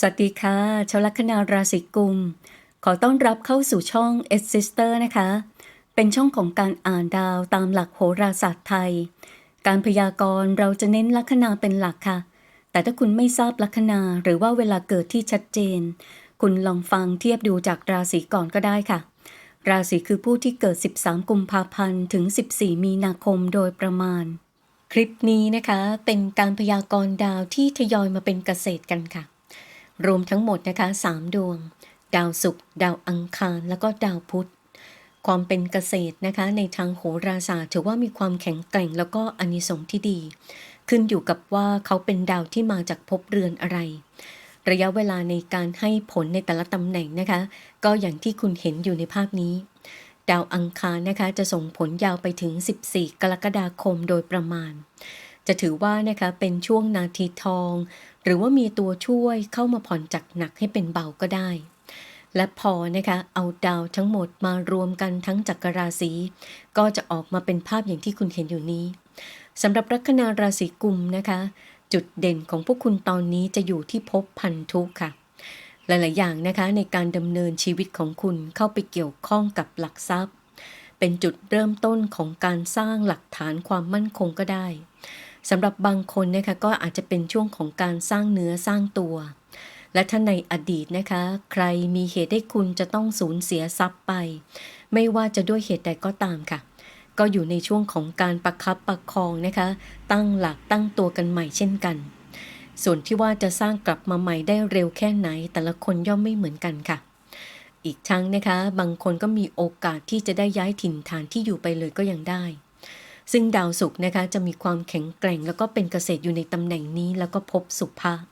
สวัสดีค่ะชาวลัคนาราศีกุม ขอต้อนรับเข้าสู่ช่อง e s s i s t e r นะคะ เป็นช่องของการอ่านดาวตามหลักโหราศาสตร์ไทย การพยากรณ์เราจะเน้นลัคนาเป็นหลักค่ะ แต่ถ้าคุณไม่ทราบลัคนาหรือว่าเวลาเกิดที่ชัดเจน คุณลองฟังเทียบดูจากราศีก่อนก็ได้ค่ะ ราศีคือผู้ที่เกิด 13 กุมภาพันธ์ถึง 14 มีนาคมโดยประมาณ คลิปนี้นะคะเป็นการพยากรณ์ดาวที่ทยอยมาเป็นเกษตรกันค่ะ รวมทั้งหมดนะคะ3ดวง ดาวศุกร์ดาวอังคาร แล้วก็ดาวพุธ ความเป็นเกษตรนะคะ ในทางโหราศาสตร์ถือว่ามีความแข็งแกร่งแล้วก็อนิสงส์ที่ดี ขึ้นอยู่กับว่าเขาเป็นดาวที่มาจากภพเรือนอะไร ระยะเวลาในการให้ผลในแต่ละตำแหน่งนะคะ ก็อย่างที่คุณเห็นอยู่ในภาพนี้ ดาวอังคารนะคะจะส่งผลยาวไปถึง 14 กรกฎาคมโดยประมาณ จะถือว่านะคะเป็นช่วงนาทีทอง หรือว่ามีตัวช่วยเข้ามาผ่อนจากหนักให้เป็นเบาก็ได้ และพอนะคะเอาดาวทั้งหมดมารวมกันทั้งจักรราศีก็จะออกมาเป็นภาพอย่างที่คุณเห็นอยู่นี้สำหรับลัคนาราศีกุมนะคะ จุดเด่นของพวกคุณตอนนี้จะอยู่ที่ภพพันธุค่ะหลาย ๆ อย่างนะคะในการดำเนินชีวิตของคุณเข้าไปเกี่ยวข้องกับหลักทรัพย์ เป็นจุดเริ่มต้นของการสร้างหลักฐานความมั่นคงก็ได้ สำหรับบางคนนะคะก็อาจจะเป็นช่วงของการสร้างเนื้อสร้างตัว และถ้าในอดีตนะคะ ใครมีเหตุให้คุณจะต้องสูญเสียทรัพย์ไป ไม่ว่าจะด้วยเหตุใดก็ตามค่ะ ก็อยู่ในช่วงของการประคับประคองนะคะ ตั้งหลักตั้งตัวกันใหม่เช่นกัน ส่วนที่ว่าจะสร้างกลับมาใหม่ได้เร็วแค่ไหน แต่ละคนย่อมไม่เหมือนกันค่ะอีกทั้งนะคะ บางคนก็มีโอกาสที่จะได้ย้ายถิ่นฐานที่อยู่ไปเลยก็ยังได้ ซึ่งดาวศุกร์นะคะจะมีความแข็งแกร่ง แล้วก็เป็นเกษตรอยู่ในตำแหน่งนี้แล้วก็พบสุภาพ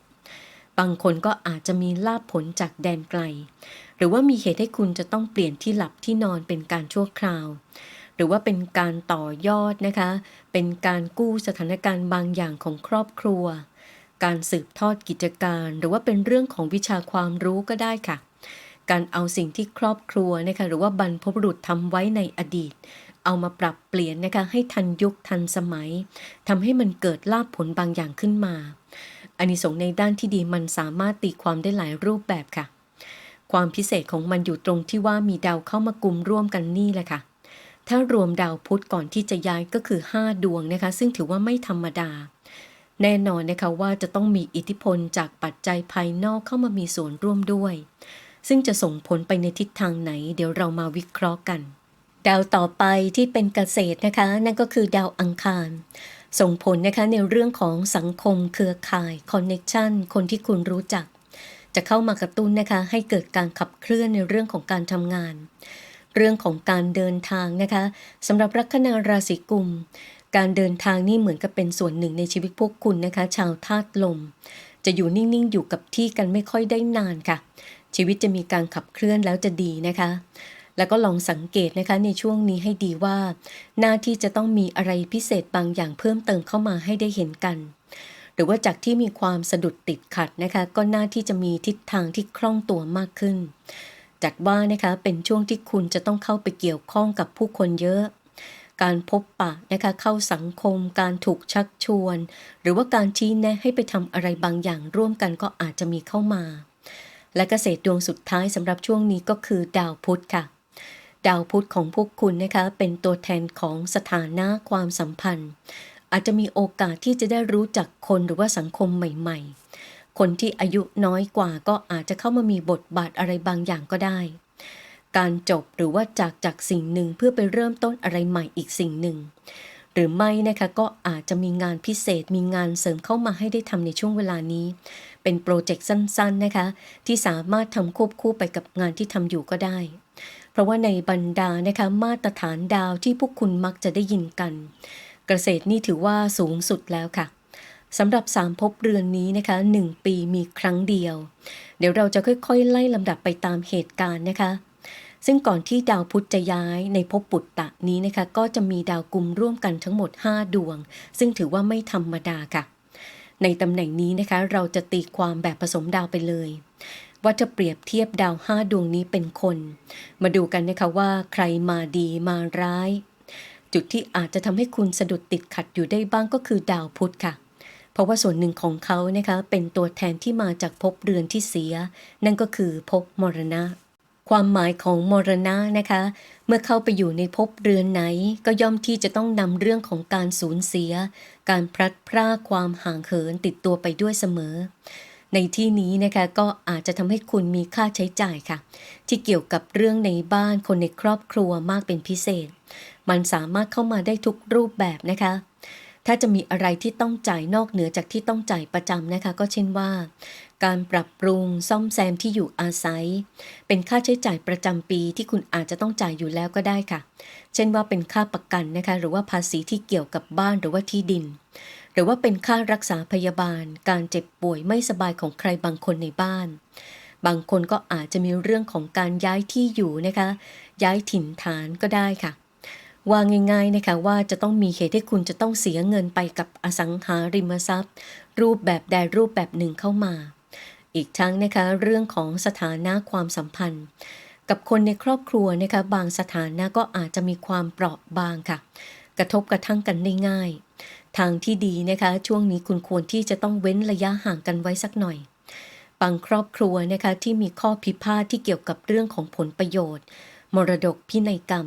บางคนก็อาจจะมีลาภผลจากแดนไกล หรือว่ามีเหตุให้คุณจะต้องเปลี่ยนที่หลับที่นอนเป็นการชั่วคราว หรือว่าเป็นการต่อยอดนะคะ เป็นการกู้สถานการณ์บางอย่างของครอบครัว การสืบทอดกิจการ หรือว่าเป็นเรื่องของวิชาความรู้ก็ได้ค่ะการเอาสิ่งที่ครอบครัวนะคะหรือว่าบรรพบุรุษทำไว้ในอดีต เอามาปรับเปลี่ยนนะคะให้ทันยุคทันสมัยทำให้มันเกิดลาภผลบางอย่างขึ้นมาอานิสงส์ในด้านที่ดีมันสามารถตีความได้หลายรูปแบบค่ะ ความพิเศษของมันอยู่ตรงที่ว่ามีดาวเข้ามากลุ่มร่วมกันนี่แหละค่ะ ถ้ารวมดาวพุธก่อนที่จะย้ายก็คือ 5 ดวงนะคะ ซึ่งถือว่าไม่ธรรมดา แน่นอนนะคะว่าจะต้องมีอิทธิพลจากปัจจัยภายนอกเข้ามามีส่วนร่วมด้วย ซึ่งจะส่งผลไปในทิศทางไหน เดี๋ยวเรามาวิเคราะห์กัน ดาวต่อไปที่เป็นเกษตรนะคะ นั่นก็คือดาวอังคาร ส่งผลนะคะในเรื่องของสังคมเครือข่ายคอนเน็ชันคนที่คุณรู้จัก จะเข้ามากระตุ้นนะคะ ให้เกิดการขับเคลื่อนในเรื่องของการทำงาน เรื่องของการเดินทางนะคะสำหรับลัคนาราศีกุม การเดินทางนี่เหมือนกับเป็นส่วนหนึ่งในชีวิตพวกคุณนะคะ ชาวธาตุลม จะอยู่นิ่งๆอยู่กับที่กันไม่ค่อยได้นานค่ะ ชีวิตจะมีการขับเคลื่อนแล้วจะดีนะคะ แล้วก็ลองสังเกตนะคะในช่วงนี้ให้ดีว่า หน้าที่จะต้องมีอะไรพิเศษบางอย่างเพิ่มเติมเข้ามาให้ได้เห็นกัน หรือว่าจากที่มีความสะดุดติดขัดนะคะ ก็หน่าที่จะมีทิศทางที่คล่องตัวมากขึ้น จัดว่านะคะเป็นช่วงที่คุณจะต้องเข้าไปเกี่ยวข้องกับผู้คนเยอะการพบปะนะคะเข้าสังคม การถูกชักชวน หรือว่าการชี้แนะให้ไปทำอะไรบางอย่างร่วมกันก็อาจจะมีเข้ามา และเกษตรดวงสุดท้ายสำหรับช่วงนี้ก็คือดาวพุธค่ะ ดาวพุธของพวกคุณนะคะเป็นตัวแทนของสถานะความสัมพันธ์ อาจจะมีโอกาสที่จะได้รู้จักคนหรือว่าสังคมใหม่ๆ คนที่อายุน้อยกว่าก็อาจจะเข้ามามีบทบาทอะไรบางอย่างก็ได้ การจบหรือว่าจากจากสิ่งหนึ่งเพื่อไปเริ่มต้นอะไรใหม่อีกสิ่งหนึ่ง หรือไม่นะคะก็อาจจะมีงานพิเศษมีงานเสริมเข้ามาให้ได้ทำในช่วงเวลานี้เป็นโปรเจกต์สั้นๆนะคะ ที่สามารถทำควบคู่ไปกับงานที่ทำอยู่ก็ได้ เพราะว่าในบรรดานะคะมาตรฐานดาวที่พวกคุณมักจะได้ยินกัน เกษตรนี่ถือว่าสูงสุดแล้วค่ะสำหรับสามภพเรือนนี้นะคะหนึ่งปีมีครั้งเดียว เดี๋ยวเราจะค่อยๆ ไล่ลำดับไปตามเหตุการณ์นะคะ ซึ่งก่อนที่ดาวพุธจะย้ายในภพปุตตะนี้นะคะ ก็จะมีดาวกลุ่มร่วมกันทั้งหมด 5 ดวง ซึ่งถือว่าไม่ธรรมดาค่ะ ในตำแหน่งนี้นะคะ เราจะตีความแบบผสมดาวไปเลย ว่าจะเปรียบเทียบดาว5ดวงนี้เป็นคน มาดูกันนะคะว่าใครมาดีมาร้าย จุดที่อาจจะทำให้คุณสะดุดติดขัดอยู่ได้บ้างก็คือดาวพุธค่ะ เพราะว่าส่วนหนึ่งของเขานะคะเป็นตัวแทนที่มาจากภพเรือนที่เสีย นั่นก็คือภพมรณะความหมายของมรณะนะคะ เมื่อเข้าไปอยู่ในภพเรือนไหน ก็ย่อมที่จะต้องนำเรื่องของการสูญเสีย การพลัดพรากความห่างเหินติดตัวไปด้วยเสมอ ในที่นี้นะคะก็อาจจะทำให้คุณมีค่าใช้จ่ายค่ะ ที่เกี่ยวกับเรื่องในบ้านคนในครอบครัวมากเป็นพิเศษ มันสามารถเข้ามาได้ทุกรูปแบบนะคะ ถ้าจะมีอะไรที่ต้องจ่ายนอกเหนือจากที่ต้องจ่ายประจำนะคะ ก็เช่นว่า การปรับปรุงซ่อมแซมที่อยู่อาศัย เป็นค่าใช้จ่ายประจำปีที่คุณอาจจะต้องจ่ายอยู่แล้วก็ได้ค่ะ เช่นว่าเป็นค่าประกันนะคะ หรือว่าภาษีที่เกี่ยวกับบ้านหรือว่าที่ดิน หรือว่าเป็นค่ารักษาพยาบาล การเจ็บป่วยไม่สบายของใครบางคนในบ้าน บางคนก็อาจจะมีเรื่องของการย้ายที่อยู่นะคะ ย้ายถิ่นฐานก็ได้ค่ะว่าง่ายๆนะคะว่าจะต้องมีเหตุให้คุณจะต้องเสียเงินไปกับอสังหาริมทรัพย์ รูปแบบใดรูปแบบหนึ่งเข้ามา อีกทั้งนะคะเรื่องของสถานะความสัมพันธ์ กับคนในครอบครัวนะคะบางสถานะก็อาจจะมีความเปราะบางค่ะ กระทบกระทั่งกันได้ง่าย ทางที่ดีนะคะ ช่วงนี้คุณควรที่จะต้องเว้นระยะห่างกันไว้สักหน่อย บางครอบครัวนะคะที่มีข้อพิพาทที่เกี่ยวกับเรื่องของผลประโยชน์ มรดกพินัยกรรม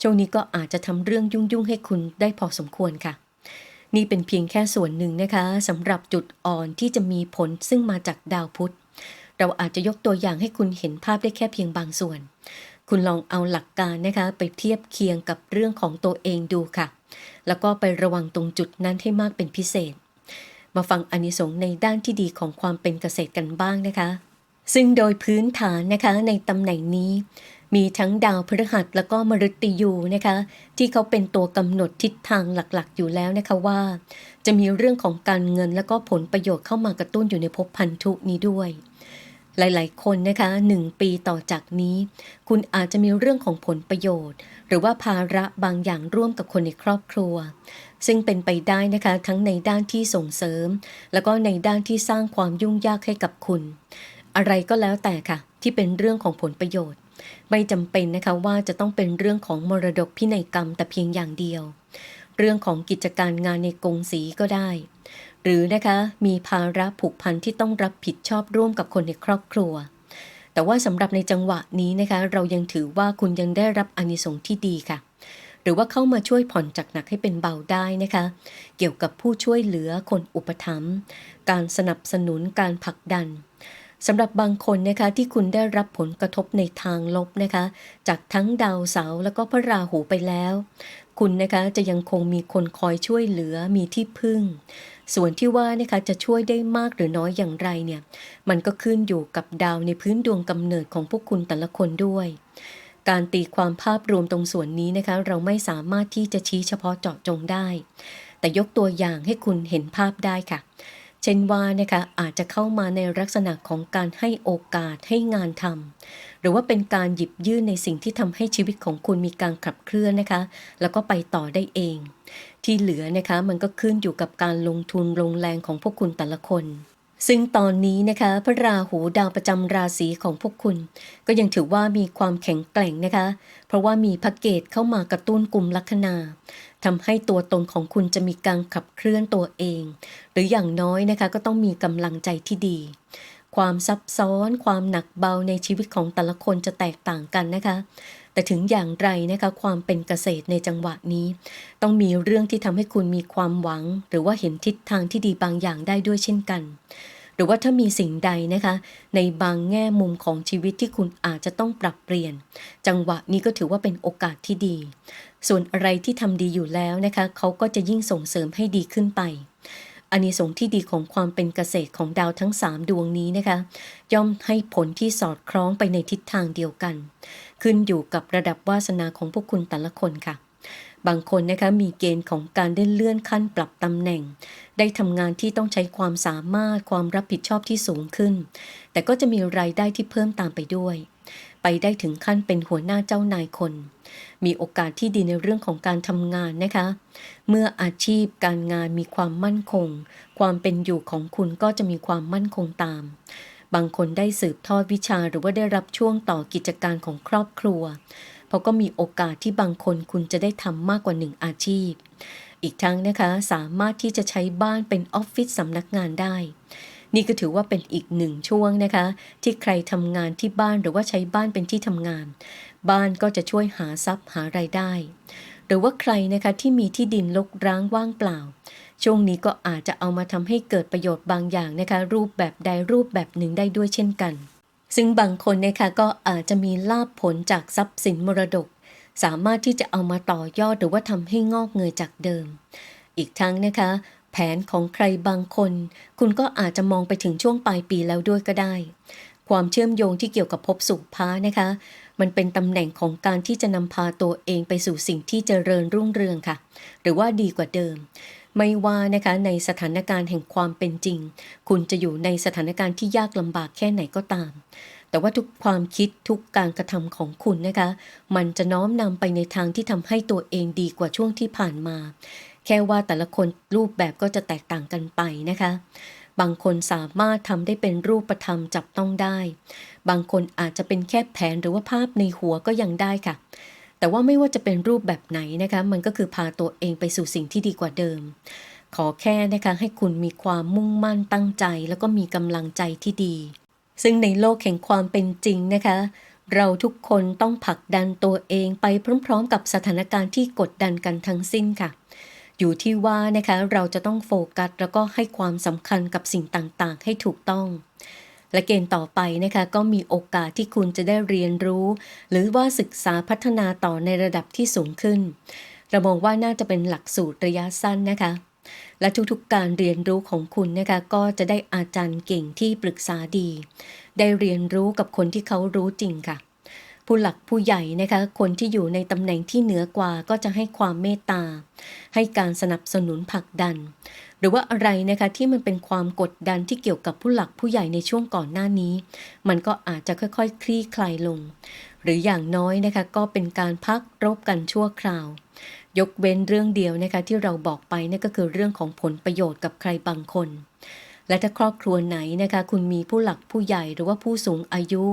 ช่วงนี้ก็อาจจะทำเรื่องยุ่งๆให้คุณได้พอสมควรค่ะ นี่เป็นเพียงแค่ส่วนหนึ่งนะคะสำหรับจุดอ่อนที่จะมีผลซึ่งมาจากดาวพุธเราอาจจะยกตัวอย่างให้คุณเห็นภาพได้แค่เพียงบางส่วน คุณลองเอาหลักการนะคะไปเทียบเคียงกับเรื่องของตัวเองดูค่ะ แล้วก็ไประวังตรงจุดนั้นให้มากเป็นพิเศษ มาฟังอานิสงส์ในด้านที่ดีของความเป็นเกษตรกันบ้างนะคะ ซึ่งโดยพื้นฐานนะคะในตำแหน่งนี้ มีทั้งดาวพฤหัสแล้วก็มฤตยูนะคะ ที่เขาเป็นตัวกำหนดทิศทางหลักๆ อยู่แล้วนะคะว่า จะมีเรื่องของการเงินแล้วก็ผลประโยชน์เข้ามากระตุ้นอยู่ในภพพันธุนี้ด้วย หลายๆ คนนะคะหนึ่งปีต่อจากนี้ คุณอาจจะมีเรื่องของผลประโยชน์ หรือว่าภาระบางอย่างร่วมกับคนในครอบครัว ซึ่งเป็นไปได้นะคะทั้งในด้านที่ส่งเสริม แล้วก็ในด้านที่สร้างความยุ่งยากให้กับคุณ อะไรก็แล้วแต่ค่ะ ที่เป็นเรื่องของผลประโยชน์ ไม่จำเป็นนะคะว่าจะต้องเป็นเรื่องของมรดกพินัยกรรมแต่เพียงอย่างเดียว เรื่องของกิจการงานในกงสีก็ได้ หรือนะคะมีภาระผูกพันที่ต้องรับผิดชอบร่วมกับคนในครอบครัว แต่ว่าสำหรับในจังหวะนี้นะคะเรายังถือว่าคุณยังได้รับอานิสงส์ที่ดีค่ะ หรือว่าเข้ามาช่วยผ่อนจากหนักให้เป็นเบาได้นะคะ เกี่ยวกับผู้ช่วยเหลือคนอุปถัมภ์การสนับสนุนการผลักดันสำหรับบางคนนะคะที่คุณได้รับผลกระทบในทางลบนะคะ จากทั้งดาวเสาร์แล้วก็พระราหูไปแล้ว คุณนะคะจะยังคงมีคนคอยช่วยเหลือมีที่พึ่ง ส่วนที่ว่านะคะจะช่วยได้มากหรือน้อยอย่างไรเนี่ยมันก็ขึ้นอยู่กับดาวในพื้นดวงกำเนิดของพวกคุณแต่ละคนด้วย การตีความภาพรวมตรงส่วนนี้นะคะเราไม่สามารถที่จะชี้เฉพาะเจาะจงได้ แต่ยกตัวอย่างให้คุณเห็นภาพได้ค่ะ เช่นว่านะคะอาจจะเข้ามาในลักษณะของการให้โอกาสให้งานทำหรือว่าเป็นการหยิบยื่นในสิ่งที่ทำให้ชีวิตของคุณมีการขับเคลื่อนนะคะ แล้วก็ไปต่อได้เอง ที่เหลือนะคะมันก็ขึ้นอยู่กับการลงทุนลงแรงของพวกคุณแต่ละคน ซึ่งตอนนี้นะคะพระราหูดาวประจำราศีของพวกคุณ ก็ยังถือว่ามีความแข็งแกร่งนะคะ เพราะว่ามีพระเกตเข้ามากระตุ้นกลุ่มลัคนาทำให้ตัวตนของคุณจะมีการขับเคลื่อนตัวเอง หรืออย่างน้อยนะคะก็ต้องมีกำลังใจที่ดีความซับซ้อนความหนักเบาในชีวิตของแต่ละคนจะแตกต่างกันนะคะ แต่ถึงอย่างไรนะคะความเป็นเกษตรในจังหวะนี้ ต้องมีเรื่องที่ทำให้คุณมีความหวัง หรือว่าเห็นทิศทางที่ดีบางอย่างได้ด้วยเช่นกัน หรือว่าถ้ามีสิ่งใดนะคะ ในบางแง่มุมของชีวิตที่คุณอาจจะต้องปรับเปลี่ยน จังหวะนี้ก็ถือว่าเป็นโอกาสที่ดี ส่วนอะไรที่ทำดีอยู่แล้วนะคะเขาก็จะยิ่งส่งเสริมให้ดีขึ้นไปอานิสงส์ที่ดีของความเป็นเกษตรของดาวทั้ง 3 ดวงนี้นะคะ ย่อมให้ผลที่สอดคล้องไปในทิศทางเดียวกัน ขึ้นอยู่กับระดับวาสนาของพวกคุณแต่ละคนค่ะ บางคนนะคะมีเกณฑ์ของการได้เลื่อนขั้นปรับตำแหน่ง ได้ทำงานที่ต้องใช้ความสามารถความรับผิดชอบที่สูงขึ้น แต่ก็จะมีรายได้ที่เพิ่มตามไปด้วย ไปได้ถึงขั้นเป็นหัวหน้าเจ้านายคน มีโอกาสที่ดีในเรื่องของการทำงานนะคะ เมื่ออาชีพการงานมีความมั่นคง ความเป็นอยู่ของคุณก็จะมีความมั่นคงตาม บางคนได้สืบทอดวิชาหรือว่าได้รับช่วงต่อกิจการของครอบครัว เพราะก็มีโอกาสที่บางคนคุณจะได้ทำมากกว่าหนึ่งอาชีพ อีกทั้งนะคะสามารถที่จะใช้บ้านเป็นออฟฟิศสำนักงานได้ นี่ก็ถือว่าเป็นอีกหนึ่งช่วงนะคะ ที่ใครทำงานที่บ้านหรือว่าใช้บ้านเป็นที่ทำงาน บ้านก็จะช่วยหาทรัพย์หารายได้ หรือว่าใครนะคะที่มีที่ดินรกร้างว่างเปล่า ช่วงนี้ก็อาจจะเอามาทำให้เกิดประโยชน์บางอย่างนะคะ รูปแบบใดรูปแบบหนึ่งได้ด้วยเช่นกัน ซึ่งบางคนนะคะก็อาจจะมีลาบผลจากทรัพย์สินมรดก สามารถที่จะเอามาต่อยอดหรือว่าทำให้งอกเงยจากเดิม อีกทั้งนะคะ แผนของใครบางคน คุณก็อาจจะมองไปถึงช่วงปลายปีแล้วด้วยก็ได้ ความเชื่อมโยงที่เกี่ยวกับภพสุขพานะคะ มันเป็นตำแหน่งของการที่จะนำพาตัวเองไปสู่สิ่งที่เจริญรุ่งเรืองค่ะ หรือว่าดีกว่าเดิม ไม่ว่านะคะในสถานการณ์แห่งความเป็นจริง คุณจะอยู่ในสถานการณ์ที่ยากลำบากแค่ไหนก็ตาม แต่ว่าทุกความคิดทุกการกระทำของคุณนะคะ มันจะน้อมนำไปในทางที่ทำให้ตัวเองดีกว่าช่วงที่ผ่านมา แค่ว่าแต่ละคนรูปแบบก็จะแตกต่างกันไปนะคะบางคนสามารถทำได้เป็นรูปธรรมจับต้องได้ บางคนอาจจะเป็นแค่แผนหรือว่าภาพในหัวก็ยังได้ค่ะ แต่ว่าไม่ว่าจะเป็นรูปแบบไหนนะคะมันก็คือพาตัวเองไปสู่สิ่งที่ดีกว่าเดิม ขอแค่นะคะให้คุณมีความมุ่งมั่นตั้งใจ แล้วก็มีกำลังใจที่ดี ซึ่งในโลกแห่งความเป็นจริงนะคะ เราทุกคนต้องผลักดันตัวเองไปพร้อม ๆ กับสถานการณ์ที่กดดันกันทั้งสิ้นค่ะอยู่ที่ว่านะคะเราจะต้องโฟกัสแล้วก็ให้ความสำคัญกับสิ่งต่างๆ ให้ถูกต้อง และเกณฑ์ต่อไปนะคะก็มีโอกาสที่คุณจะได้เรียนรู้ หรือว่าศึกษาพัฒนาต่อในระดับที่สูงขึ้นเรามองว่าน่าจะเป็นหลักสูตรระยะสั้นนะคะ และทุกๆการเรียนรู้ของคุณนะคะก็จะได้อาจารย์เก่งที่ปรึกษาดี ได้เรียนรู้กับคนที่เขารู้จริงค่ะผู้หลักผู้ใหญ่นะคะคนที่อยู่ในตำแหน่งที่เหนือกว่าก็จะให้ความเมตตา ให้การสนับสนุนผลักดัน หรือว่าอะไรนะคะที่มันเป็นความกดดันที่เกี่ยวกับผู้หลักผู้ใหญ่ในช่วงก่อนหน้านี้ มันก็อาจจะค่อยๆ คลี่คลายลง หรืออย่างน้อยนะคะก็เป็นการพักรบกันชั่วคราวยกเว้นเรื่องเดียวนะคะที่เราบอกไปนั่นก็คือเรื่องของผลประโยชน์กับใครบางคน และถ้าครอบครัวไหนนะคะคุณมีผู้หลักผู้ใหญ่หรือว่าผู้สูงอายุ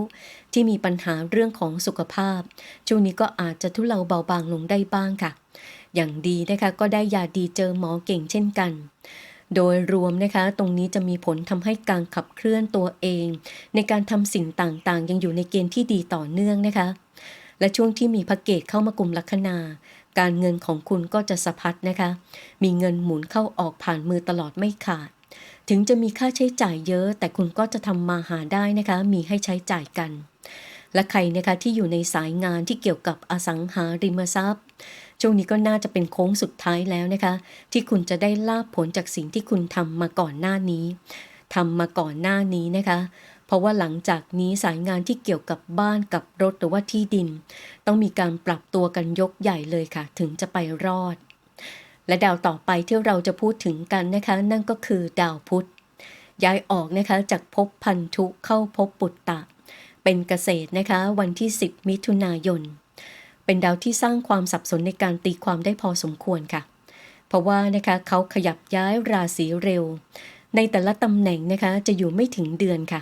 ที่มีปัญหาเรื่องของสุขภาพ ช่วงนี้ก็อาจจะทุเลาเบาบางลงได้บ้างค่ะ อย่างดีนะคะก็ได้ยาดีเจอหมอเก่งเช่นกัน โดยรวมนะคะตรงนี้จะมีผลทำให้การขับเคลื่อนตัวเอง ในการทำสิ่งต่างๆ ยังอยู่ในเกณฑ์ที่ดีต่อเนื่องนะคะ และช่วงที่มีพระเกตเข้ามากลุ่มลัคนาการเงินของคุณก็จะสะพัดนะคะ มีเงินหมุนเข้าออกผ่านมือตลอดไม่ขาด ถึงจะมีค่าใช้จ่ายเยอะ แต่คุณก็จะทำมาหาได้นะคะ มีให้ใช้จ่ายกัน และใครนะคะที่อยู่ในสายงานที่เกี่ยวกับอสังหาริมทรัพย์ ช่วงนี้ก็น่าจะเป็นโค้งสุดท้ายแล้วนะคะ ที่คุณจะได้ลาบผลจากสิ่งที่คุณทำมาก่อนหน้านี้ทำมาก่อนหน้านี้นะคะ เพราะว่าหลังจากนี้สายงานที่เกี่ยวกับบ้านกับรถหรือว่าที่ดิน ต้องมีการปรับตัวกันยกใหญ่เลยค่ะ ถึงจะไปรอด และดาวต่อไปที่เราจะพูดถึงกันนะคะ นั่นก็คือดาวพุธย้ายออกนะคะจากภพพันธุเข้าภพปุตตะ เป็นเกษตรนะคะ วันที่ 10 มิถุนายน เป็นดาวที่สร้างความสับสนในการตีความได้พอสมควรค่ะ เพราะว่านะคะเขาขยับย้ายราศีเร็ว ในแต่ละตำแหน่งนะคะจะอยู่ไม่ถึงเดือนค่ะ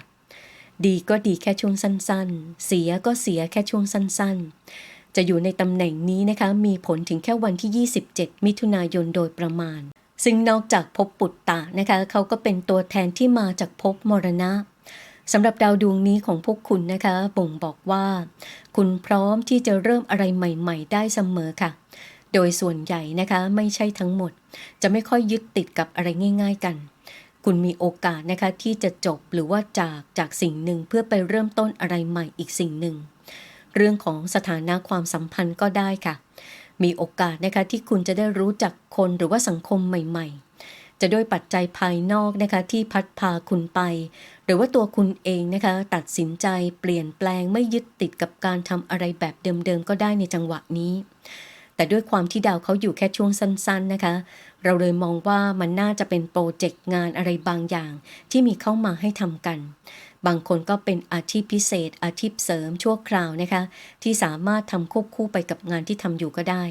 ดีก็ดีแค่ช่วงสั้นๆ เสียก็เสียแค่ช่วงสั้นๆ จะอยู่ในตำแหน่งนี้นะคะมีผลถึงแค่วันที่ 27 มิถุนายนโดยประมาณ ซึ่งนอกจากภพปุตตะนะคะเขาก็เป็นตัวแทนที่มาจากภพมรณะ สำหรับดาวดวงนี้ของพวกคุณนะคะบ่งบอกว่า คุณพร้อมที่จะเริ่มอะไรใหม่ ๆ ได้เสมอค่ะ โดยส่วนใหญ่นะคะไม่ใช่ทั้งหมด จะไม่ค่อยยึดติดกับอะไรง่าย ๆ กัน คุณมีโอกาสนะคะที่จะจบหรือว่าจากจากสิ่งหนึ่งเพื่อไปเริ่มต้นอะไรใหม่อีกสิ่งหนึ่ง เรื่องของสถานะความสัมพันธ์ก็ได้ค่ะ มีโอกาสนะคะที่คุณจะได้รู้จักคนหรือว่าสังคมใหม่ ๆ จะด้วยปัจจัยภายนอกนะคะที่พัดพาคุณไป หรือว่าตัวคุณเองนะคะตัดสินใจเปลี่ยนแปลงไม่ยึดติดกับการทำอะไรแบบเดิมๆก็ได้ในจังหวะนี้ แต่ด้วยความที่ดาวเขาอยู่แค่ช่วงสั้นๆนะคะ เราเลยมองว่ามันน่าจะเป็นโปรเจกต์งานอะไรบางอย่างที่มีเข้ามาให้ทำกัน บางคนก็เป็นอาชีพพิเศษ อาชีพเสริมชั่วคราวนะคะ ที่สามารถทำควบคู่ไปกับงานที่ทำอยู่ก็ได้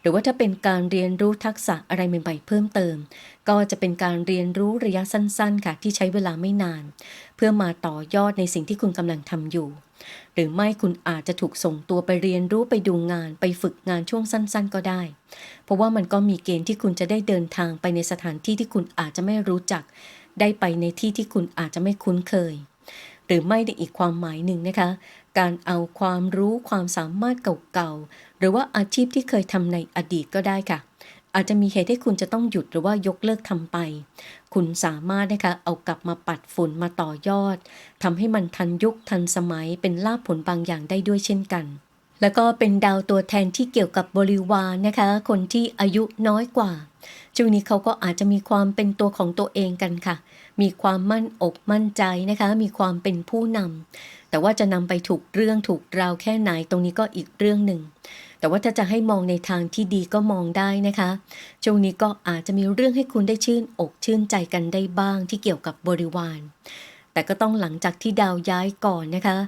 หรือว่าถ้าเป็นการเรียนรู้ทักษะอะไรใหม่ๆเพิ่มเติม ก็จะเป็นการเรียนรู้ระยะสั้นๆ ค่ะ ที่ใช้เวลาไม่นานเพื่อพื่อมาต่อยอดในสิ่งที่คุณกำลังทำอยู่ หรือไม่คุณอาจจะถูกส่งตัวไปเรียนรู้ไปดูงานไปฝึกงานช่วงสั้น ๆ ก็ได้ เพราะว่ามันก็มีเกณฑ์ที่คุณจะได้เดินทางไปในสถานที่ที่คุณอาจจะไม่รู้จัก ได้ไปในที่ที่คุณอาจจะไม่คุ้นเคย หรือไม่ในอีกความหมายหนึ่งนะคะ การเอาความรู้ความสามารถเก่าๆ หรือว่าอาชีพที่เคยทำในอดีตก็ได้ค่ะ อาจจะมีเหตุให้คุณจะต้องหยุดหรือว่ายกเลิกทำไป คุณสามารถนะคะเอากลับมาปัดฝุ่นมาต่อยอดทำให้มันทันยุคทันสมัยเป็นลาภผลบางอย่างได้ด้วยเช่นกันแล้วก็เป็นดาวตัวแทนที่เกี่ยวกับบริวารนะคะ คนที่อายุน้อยกว่าช่วงนี้เขาก็อาจจะมีความเป็นตัวของตัวเองกันค่ะ มีความมั่นอกมั่นใจนะคะ มีความเป็นผู้นำแต่ว่าจะนำไปถูกเรื่องถูกราวแค่ไหนตรงนี้ก็อีกเรื่องหนึ่ง แต่ว่าถ้าจะให้มองในทางที่ดีก็มองได้นะคะช่วงนี้ก็อาจจะมีเรื่องให้คุณได้ชื่นอกชื่นใจกันได้บ้างที่เกี่ยวกับบริวาร แต่ก็ต้องหลังจากที่ดาวย้ายก่อนนะคะ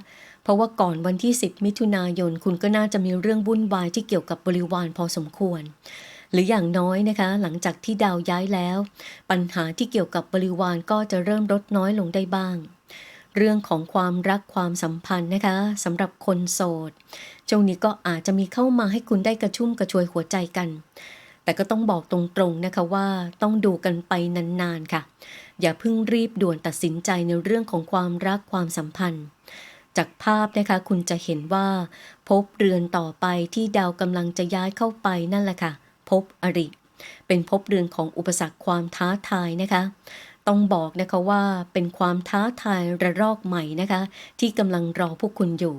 เพราะว่าก่อนวันที่ 10 มิถุนายน คุณก็น่าจะมีเรื่องวุ่นวายที่เกี่ยวกับบริวารพอสมควร หรืออย่างน้อยนะคะ หลังจากที่ดาวย้ายแล้ว ปัญหาที่เกี่ยวกับบริวารก็จะเริ่มลดน้อยลงได้บ้าง เรื่องของความรักความสัมพันธ์นะคะสำหรับคนโสดช่วงนี้ก็อาจจะมีเข้ามาให้คุณได้กระชุ่มกระชวยหัวใจกัน แต่ก็ต้องบอกตรงๆนะคะว่าต้องดูกันไปนานๆค่ะ อย่าเพิ่งรีบด่วนตัดสินใจในเรื่องของความรักความสัมพันธ์จากภาพนะคะคุณจะเห็นว่า พบเรือนต่อไปที่ดาวกำลังจะย้ายเข้าไปนั่นแหละค่ะ พบอริ เป็นภพเรือนของอุปสรรคความท้าทายนะคะ ต้องบอกนะคะว่าเป็นความท้าทายระลอกใหม่นะคะ ที่กำลังรอพวกคุณอยู่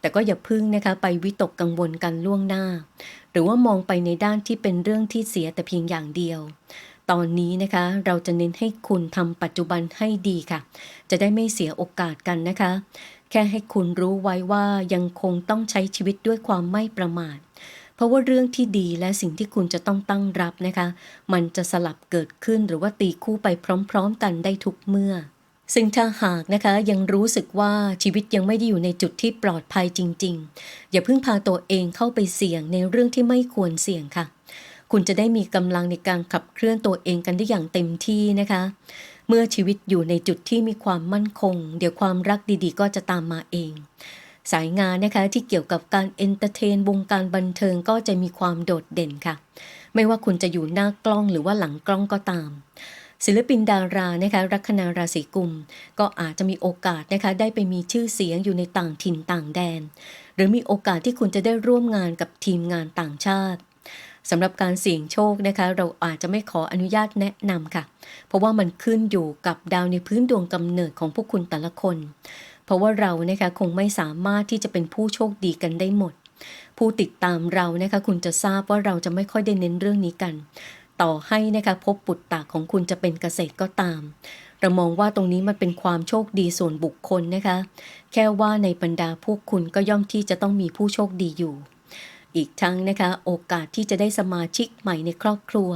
แต่ก็อย่าพึ่งนะคะไปวิตกกังวลกันล่วงหน้า หรือว่ามองไปในด้านที่เป็นเรื่องที่เสียแต่เพียงอย่างเดียวตอนนี้นะคะเราจะเน้นให้คุณทำปัจจุบันให้ดีค่ะ จะได้ไม่เสียโอกาสกันนะคะ แค่ให้คุณรู้ไว้ว่ายังคงต้องใช้ชีวิตด้วยความไม่ประมาท เพราะว่าเรื่องที่ดีและสิ่งที่คุณจะต้องตั้งรับนะคะ มันจะสลับเกิดขึ้นหรือว่าตีคู่ไปพร้อมๆกันได้ทุกเมื่อ ซึ่งถ้าหากนะคะยังรู้สึกว่าชีวิตยังไม่ได้อยู่ในจุดที่ปลอดภัยจริง ๆ อย่าเพิ่งพาตัวเองเข้าไปเสี่ยงในเรื่องที่ไม่ควรเสี่ยงค่ะ คุณจะได้มีกำลังในการขับเคลื่อนตัวเองกันได้อย่างเต็มที่นะคะ เมื่อชีวิตอยู่ในจุดที่มีความมั่นคง เดี๋ยวความรักดีๆ ก็จะตามมาเอง สายงานนะคะที่เกี่ยวกับการเอนเตอร์เทนวงการบันเทิงก็จะมีความโดดเด่นค่ะ ไม่ว่าคุณจะอยู่หน้ากล้องหรือว่าหลังกล้องก็ตาม ศิลปินดารานะคะลัคนาราศีกุม ก็อาจจะมีโอกาสนะคะได้ไปมีชื่อเสียงอยู่ในต่างถิ่นต่างแดน หรือมีโอกาสที่คุณจะได้ร่วมงานกับทีมงานต่างชาติสำหรับการเสี่ยงโชคนะคะ เราอาจจะไม่ขออนุญาตแนะนำค่ะ เพราะว่ามันขึ้นอยู่กับดาวในพื้นดวงกำเนิดของพวกคุณแต่ละคน เพราะว่าเรานะคะคงไม่สามารถที่จะเป็นผู้โชคดีกันได้หมด ผู้ติดตามเรานะคะคุณจะทราบว่าเราจะไม่ค่อยได้เน้นเรื่องนี้กัน ต่อให้นะคะพบปุตตะของคุณจะเป็นเกษตรก็ตาม เรามองว่าตรงนี้มันเป็นความโชคดีส่วนบุคคลนะคะ แค่ว่าในบรรดาพวกคุณก็ย่อมที่จะต้องมีผู้โชคดีอยู่อีกทั้งนะคะโอกาสที่จะได้สมาชิกใหม่ในครอบครัว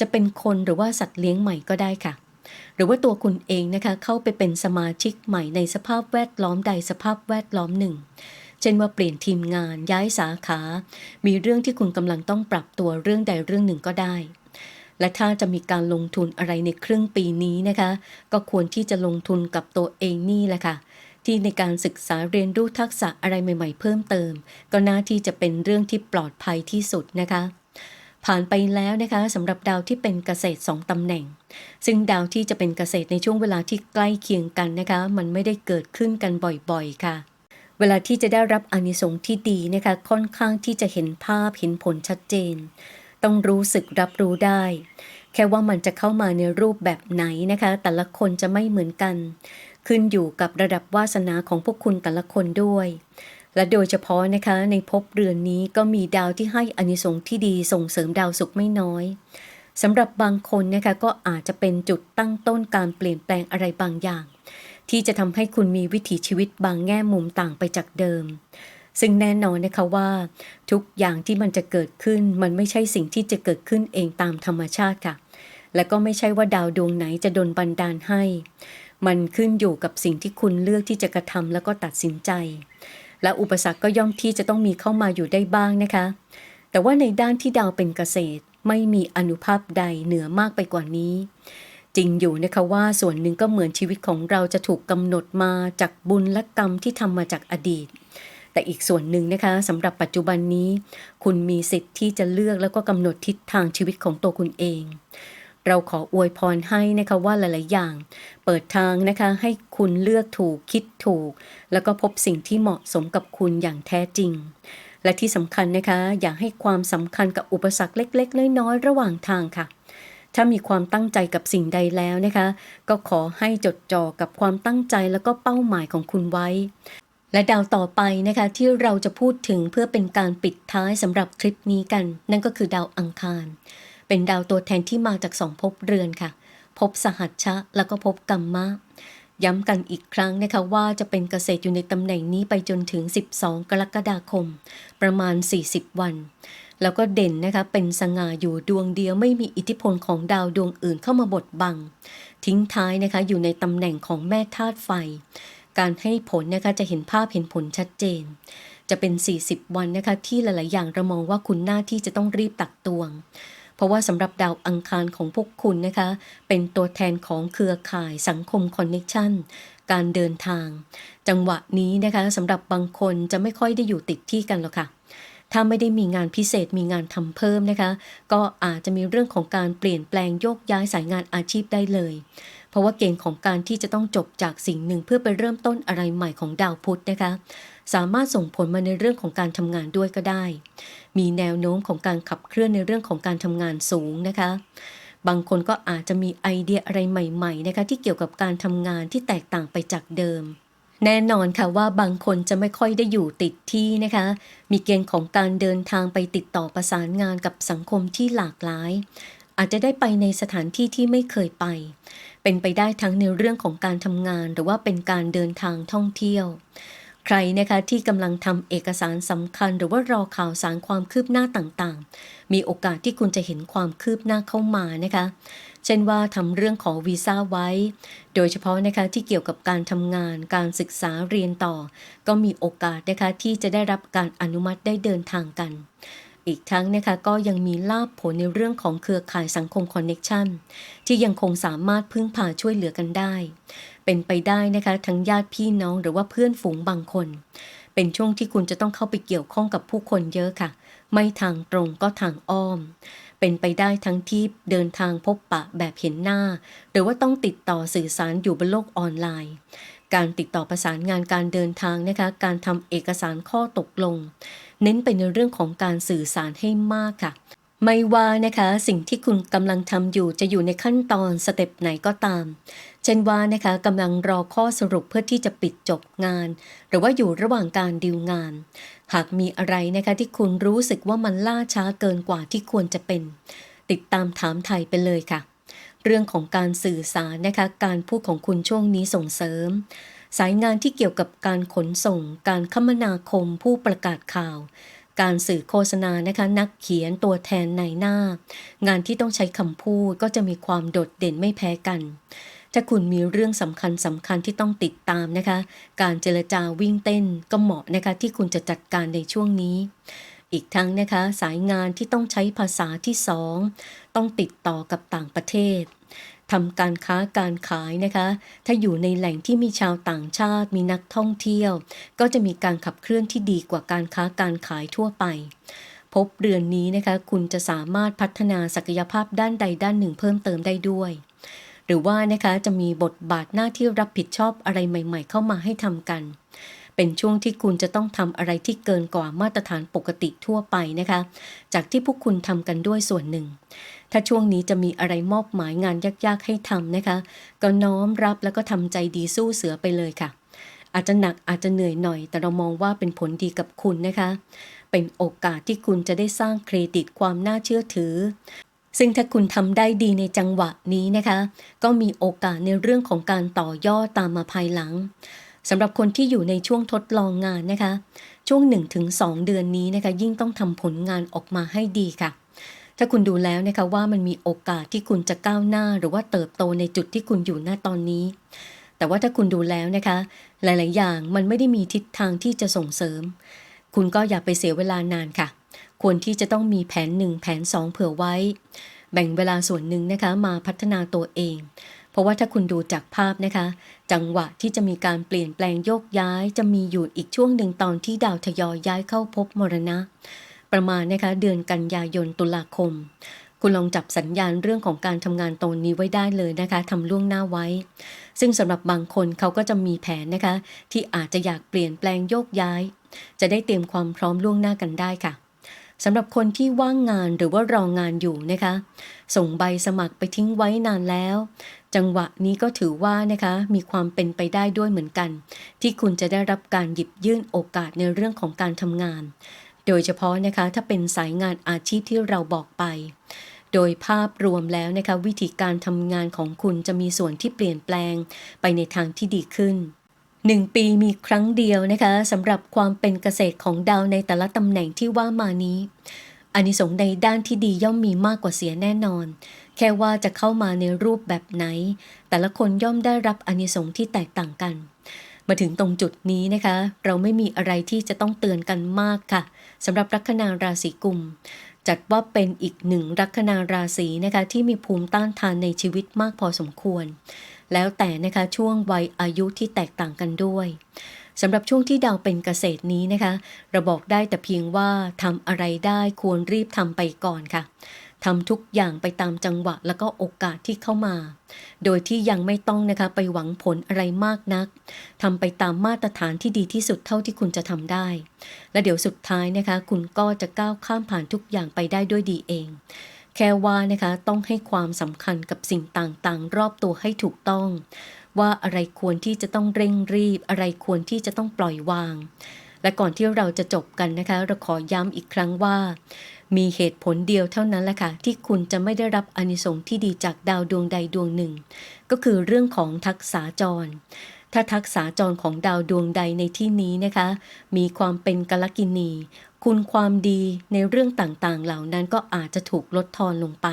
จะเป็นคนหรือว่าสัตว์เลี้ยงใหม่ก็ได้ค่ะ หรือว่าตัวคุณเองนะคะเข้าไปเป็นสมาชิกใหม่ในสภาพแวดล้อมใดสภาพแวดล้อมหนึ่ง เช่นว่าเปลี่ยนทีมงานย้ายสาขา มีเรื่องที่คุณกำลังต้องปรับตัวเรื่องใดเรื่องหนึ่งก็ได้ และถ้าจะมีการลงทุนอะไรในครึ่งปีนี้นะคะ ก็ควรที่จะลงทุนกับตัวเองนี่แหละค่ะที่ในการศึกษาเรียนรู้ทักษะอะไรใหม่ ๆ เพิ่มเติม ก็น่าที่จะเป็นเรื่องที่ปลอดภัยที่สุดนะคะ ผ่านไปแล้วนะคะสำหรับดาวที่เป็นเกษตรสองตำแหน่ง ซึ่งดาวที่จะเป็นเกษตรในช่วงเวลาที่ใกล้เคียงกันนะคะ มันไม่ได้เกิดขึ้นกันบ่อยๆ ค่ะ เวลาที่จะได้รับอานิสงส์ที่ดีนะคะ ค่อนข้างที่จะเห็นภาพเห็นผลชัดเจน ต้องรู้สึกรับรู้ได้ แค่ว่ามันจะเข้ามาในรูปแบบไหนนะคะ แต่ละคนจะไม่เหมือนกัน ขึ้นอยู่กับระดับวาสนาของพวกคุณแต่ละคนด้วย และโดยเฉพาะนะคะในภพเรือนนี้ก็มีดาวที่ให้อานิสงส์ที่ดีส่งเสริมดาวศุกร์ไม่น้อยสำหรับบางคนนะคะก็อาจจะเป็นจุดตั้งต้นการเปลี่ยนแปลงอะไรบางอย่าง ที่จะทำให้คุณมีวิถีชีวิตบางแง่มุมต่างไปจากเดิม ซึ่งแน่นอนนะคะว่า ทุกอย่างที่มันจะเกิดขึ้นมันไม่ใช่สิ่งที่จะเกิดขึ้นเองตามธรรมชาติค่ะ และก็ไม่ใช่ว่าดาวดวงไหนจะดลบันดาลให้ มันขึ้นอยู่กับสิ่งที่คุณเลือกที่จะกระทำแล้วก็ตัดสินใจ และอุปสรรคก็ย่อมที่จะต้องมีเข้ามาอยู่ได้บ้างนะคะ แต่ว่าในด้านที่ดาวเป็นเกษตรไม่มีอนุภาพใดเหนือมากไปกว่านี้ จริงอยู่นะคะว่าส่วนหนึ่งก็เหมือนชีวิตของเราจะถูกกำหนดมาจากบุญและกรรมที่ทำมาจากอดีต แต่อีกส่วนหนึ่งนะคะสำหรับปัจจุบันนี้ คุณมีสิทธิ์ที่จะเลือกแล้วก็กำหนดทิศทางชีวิตของตัวคุณเอง เราขออวยพรให้นะคะว่าหลาย ๆ อย่าง เปิดทางนะคะให้คุณเลือกถูกคิดถูก แล้วก็พบสิ่งที่เหมาะสมกับคุณอย่างแท้จริง และที่สำคัญนะคะอย่าให้ความสำคัญกับอุปสรรคเล็ก ๆ น้อย ๆ ระหว่างทางค่ะถ้ามีความตั้งใจกับสิ่งใดแล้วนะคะ ก็ขอให้จดจ่อกับความตั้งใจแล้วก็เป้าหมายของคุณไว้ และดาวต่อไปนะคะที่เราจะพูดถึงเพื่อเป็นการปิดท้ายสำหรับคลิปนี้กัน นั่นก็คือดาวอังคาร เป็นดาวตัวแทนที่มาจากสองภพเรือนค่ะ ภพสหัชชะแล้วก็ภพกัมมะ ย้ำกันอีกครั้งนะคะว่าจะเป็นเกษตรอยู่ในตำแหน่งนี้ไปจนถึง 12 กรกฎาคม ประมาณ 40 วัน แล้วก็เด่นนะคะเป็นสง่าอยู่ดวงเดียวไม่มีอิทธิพลของดาวดวงอื่นเข้ามาบดบัง ทิ้งท้ายนะคะอยู่ในตำแหน่งของแม่ธาตุไฟ การให้ผลนะคะจะเห็นภาพเห็นผลชัดเจนจะเป็น 40 วันนะคะที่หลาย ๆ อย่างเรามองว่าคุณหน้าที่จะต้องรีบตักตวง เพราะว่าสำหรับดาวอังคารของพวกคุณนะคะ เป็นตัวแทนของเครือข่ายสังคมคอนเน็ชันการเดินทาง จังหวะนี้นะคะสำหรับบางคนจะไม่ค่อยได้อยู่ติดที่กันหรอกค่ะถ้าไม่ได้มีงานพิเศษมีงานทำเพิ่มนะคะ ก็อาจจะมีเรื่องของการเปลี่ยนแปลงโยกย้ายสายงานอาชีพได้เลย เพราะว่าเกณฑ์ของการที่จะต้องจบจากสิ่งหนึ่งเพื่อไปเริ่มต้นอะไรใหม่ของดาวพุธนะคะ สามารถส่งผลมาในเรื่องของการทำงานด้วยก็ได้ มีแนวโน้มของการขับเคลื่อนในเรื่องของการทำงานสูงนะคะ บางคนก็อาจจะมีไอเดียอะไรใหม่ๆนะคะที่เกี่ยวกับการทำงานที่แตกต่างไปจากเดิมแน่นอนค่ะว่าบางคนจะไม่ค่อยได้อยู่ติดที่นะคะ มีเกณฑ์ของการเดินทางไปติดต่อประสานงานกับสังคมที่หลากหลาย อาจจะได้ไปในสถานที่ที่ไม่เคยไป เป็นไปได้ทั้งในเรื่องของการทำงาน หรือว่าเป็นการเดินทางท่องเที่ยว ใครนะคะที่กำลังทำเอกสารสำคัญ หรือว่ารอข่าวสารความคืบหน้าต่างๆ มีโอกาสที่คุณจะเห็นความคืบหน้าเข้ามานะคะ เช่นว่าทำเรื่องของวีซ่าไว้ โดยเฉพาะนะคะที่เกี่ยวกับการทำงาน การศึกษาเรียนต่อ ก็มีโอกาสนะคะที่จะได้รับการอนุมัติได้เดินทางกันอีกทั้งนะคะก็ยังมีลาบผลในเรื่องของเครือข่ายสังคมคอนเน็ชันที่ยังคงสามารถพึ่งพาช่วยเหลือกันได้ เป็นไปได้นะคะทั้งญาติพี่น้องหรือว่าเพื่อนฝูงบางคน เป็นช่วงที่คุณจะต้องเข้าไปเกี่ยวข้องกับผู้คนเยอะค่ะ ไม่ทางตรงก็ทางอ้อม เป็นไปได้ทั้งที่เดินทางพบปะแบบเห็นหน้า หรือว่าต้องติดต่อสื่อสารอยู่บนโลกออนไลน์การติดต่อประสานงานการเดินทางนะคะ การทำเอกสารข้อตกลง เน้นไปในเรื่องของการสื่อสารให้มากค่ะ ไม่ว่านะคะสิ่งที่คุณกำลังทำอยู่จะอยู่ในขั้นตอนสเต็ปไหนก็ตาม เช่นว่านะคะกำลังรอข้อสรุปเพื่อที่จะปิดจบงาน หรือว่าอยู่ระหว่างการดีลงาน หากมีอะไรนะคะที่คุณรู้สึกว่ามันล่าช้าเกินกว่าที่ควรจะเป็น ติดตามถามไทยไปเลยค่ะ เรื่องของการสื่อสารนะคะการพูดของคุณช่วงนี้ส่งเสริม สายงานที่เกี่ยวกับการขนส่ง การคมนาคมผู้ประกาศข่าวการสื่อโฆษณานะคะนักเขียนตัวแทนในหน้า งานที่ต้องใช้คำพูดก็จะมีความโดดเด่นไม่แพ้กัน ถ้าคุณมีเรื่องสำคัญสำคัญที่ต้องติดตามนะคะ การเจรจาวิ่งเต้นก็เหมาะนะคะที่คุณจะจัดการในช่วงนี้ อีกทั้งนะคะสายงานที่ต้องใช้ภาษาที่สองต้องติดต่อกับต่างประเทศทำการค้าการขายนะคะ ถ้าอยู่ในแหล่งที่มีชาวต่างชาติมีนักท่องเที่ยว ก็จะมีการขับเคลื่อนที่ดีกว่าการค้าการขายทั่วไป พบเรือนนี้นะคะ คุณจะสามารถพัฒนาศักยภาพด้านใดด้านหนึ่งเพิ่มเติมได้ด้วย หรือว่านะคะจะมีบทบาทหน้าที่รับผิดชอบอะไรใหม่ ๆ เข้ามาให้ทำกัน เป็นช่วงที่คุณจะต้องทำอะไรที่เกินกว่ามาตรฐานปกติทั่วไปนะคะ จากที่พวกคุณทำกันด้วยส่วนหนึ่ง ถ้าช่วงนี้จะมีอะไรมอบหมายงานยากๆให้ทำนะคะ ก็น้อมรับแล้วก็ทำใจดีสู้เสือไปเลยค่ะ อาจจะหนักอาจจะเหนื่อยหน่อย แต่เรามองว่าเป็นผลดีกับคุณนะคะเป็นโอกาสที่คุณจะได้สร้างเครดิตความน่าเชื่อถือ ซึ่งถ้าคุณทำได้ดีในจังหวะนี้นะคะ ก็มีโอกาสในเรื่องของการต่อยอดตามมาภายหลังสำหรับคนที่อยู่ในช่วงทดลองงานนะคะ ช่วง 1-2 เดือนนี้นะคะ ยิ่งต้องทำผลงานออกมาให้ดีค่ะ ถ้าคุณดูแล้วนะคะว่ามันมีโอกาสที่คุณจะก้าวหน้า หรือว่าเติบโตในจุดที่คุณอยู่หน้าตอนนี้ แต่ว่าถ้าคุณดูแล้วนะคะ หลาย ๆ อย่างมันไม่ได้มีทิศทางที่จะส่งเสริม คุณก็อย่าไปเสียเวลานานค่ะ ควรที่จะต้องมีแผนหนึ่งแผนสองเผื่อไว้ แบ่งเวลาส่วนหนึ่งนะคะมาพัฒนาตัวเอง เพราะว่าถ้าคุณดูจากภาพนะคะ จังหวะที่จะมีการเปลี่ยนแปลงโยกย้าย จะมีอยู่อีกช่วงหนึ่งตอนที่ดาวทยอยย้ายเข้าภพมรณะ ประมาณนะคะเดือนกันยายนตุลาคม คุณลองจับสัญญาณเรื่องของการทำงานตนนี้ไว้ได้เลยนะคะทำล่วงหน้าไว้ ซึ่งสำหรับบางคนเขาก็จะมีแผนนะคะ ที่อาจจะอยากเปลี่ยนแปลงโยกย้าย จะได้เตรียมความพร้อมล่วงหน้ากันได้ค่ะ สำหรับคนที่ว่างงานหรือว่ารองงานอยู่นะคะ ส่งใบสมัครไปทิ้งไว้นานแล้ว จังหวะนี้ก็ถือว่านะคะมีความเป็นไปได้ด้วยเหมือนกัน ที่คุณจะได้รับการหยิบยื่นโอกาสในเรื่องของการทำงาน โดยเฉพาะนะคะถ้าเป็นสายงานอาชีพที่เราบอกไป โดยภาพรวมแล้วนะคะวิธีการทำงานของคุณจะมีส่วนที่เปลี่ยนแปลงไปในทางที่ดีขึ้น หนึ่งปีมีครั้งเดียวนะคะสำหรับความเป็นเกษตรของดาวในแต่ละตำแหน่งที่ว่ามานี้อานิสงส์ในด้านที่ดีย่อมมีมากกว่าเสียแน่นอน แค่ว่าจะเข้ามาในรูปแบบไหน แต่ละคนย่อมได้รับอานิสงส์ที่แตกต่างกัน มาถึงตรงจุดนี้นะคะ เราไม่มีอะไรที่จะต้องเตือนกันมากค่ะสำหรับลัคนาราศีกุมจัดว่าเป็นอีกหนึ่งลัคนาราศีนะคะที่มีภูมิต้านทานในชีวิตมากพอสมควร แล้วแต่นะคะช่วงวัยอายุที่แตกต่างกันด้วยสำหรับช่วงที่ดาวเป็นเกษตรนี้นะคะ เราบอกได้แต่เพียงว่าทำอะไรได้ควรรีบทำไปก่อนค่ะทำทุกอย่างไปตามจังหวะแล้วก็โอกาสที่เข้ามา โดยที่ยังไม่ต้องนะคะไปหวังผลอะไรมากนักทำไปตามมาตรฐานที่ดีที่สุดเท่าที่คุณจะทำได้ และเดี๋ยวสุดท้ายนะคะ คุณก็จะก้าวข้ามผ่านทุกอย่างไปได้ด้วยดีเอง แค่ว่านะคะต้องให้ความสำคัญกับสิ่งต่างๆ รอบตัวให้ถูกต้อง ว่าอะไรควรที่จะต้องเร่งรีบ อะไรควรที่จะต้องปล่อยวาง และก่อนที่เราจะจบกันนะคะเราขอย้ำอีกครั้งว่า มีเหตุผลเดียวเท่านั้นแหละค่ะที่คุณจะไม่ได้รับอานิสงส์ที่ดีจากดาวดวงใดดวงหนึ่ง ก็คือเรื่องของทักษาจร ถ้าทักษาจรของดาวดวงใดในที่นี้นะคะ มีความเป็นกลกินี คุณความดีในเรื่องต่างๆ เหล่านั้นก็อาจจะถูกลดทอนลงไป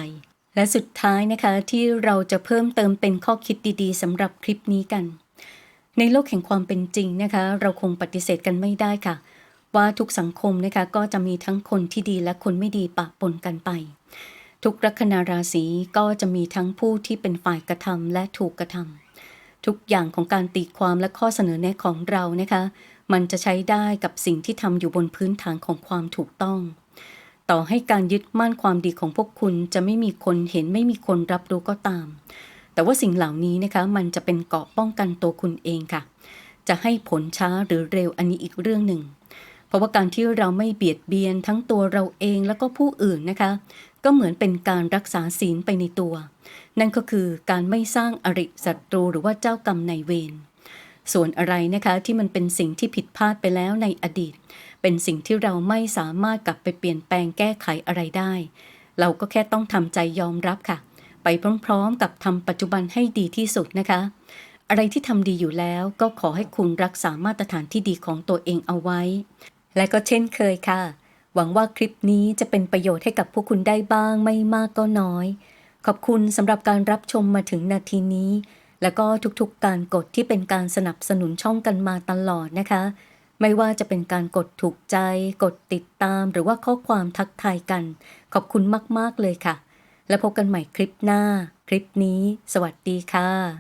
และสุดท้ายนะคะที่เราจะเพิ่มเติมเป็นข้อคิดดีๆสำหรับคลิปนี้กัน ในโลกแห่งความเป็นจริงนะคะ เราคงปฏิเสธกันไม่ได้ค่ะ ว่าทุกสังคมนะคะก็จะมีทั้งคนที่ดีและคนไม่ดีปะปนกันไปทุกลัคนาราศีก็จะมีทั้งผู้ที่เป็นฝ่ายกระทำและถูกกระทำ ทุกอย่างของการตีความและข้อเสนอแนะของเรานะคะ มันจะใช้ได้กับสิ่งที่ทำอยู่บนพื้นฐานของความถูกต้อง ต่อให้การยึดมั่นความดีของพวกคุณจะไม่มีคนเห็นไม่มีคนรับรู้ก็ตาม แต่ว่าสิ่งเหล่านี้นะคะ มันจะเป็นเกราะป้องกันตัวคุณเองค่ะ จะให้ผลช้าหรือเร็วอันนี้อีกเรื่องหนึ่ง เพราะว่าการที่เราไม่เบียดเบียนทั้งตัวเราเองแล้วก็ผู้อื่นนะคะ ก็เหมือนเป็นการรักษาศีลไปในตัว นั่นก็คือการไม่สร้างอริศัตรูหรือว่าเจ้ากรรมนายเวรส่วนอะไรนะคะที่มันเป็นสิ่งที่ผิดพลาดไปแล้วในอดีต เป็นสิ่งที่เราไม่สามารถกลับไปเปลี่ยนแปลงแก้ไขอะไรได้ เราก็แค่ต้องทำใจยอมรับค่ะ ไปพร้อมๆ กับทำปัจจุบันให้ดีที่สุดนะคะ อะไรที่ทำดีอยู่แล้วก็ขอให้คุณรักษามาตรฐานที่ดีของตัวเองเอาไว้ และก็เช่นเคยค่ะ หวังว่าคลิปนี้จะเป็นประโยชน์ให้กับผู้คุณได้บ้างไม่มากก็น้อย ขอบคุณสำหรับการรับชมมาถึงนาทีนี้ แล้วก็ทุกๆการกดที่เป็นการสนับสนุนช่องกันมาตลอดนะคะ ไม่ว่าจะเป็นการกดถูกใจ กดติดตาม หรือว่าข้อความทักทายกัน ขอบคุณมากๆเลยค่ะ และพบกันใหม่คลิปหน้า คลิปนี้ สวัสดีค่ะ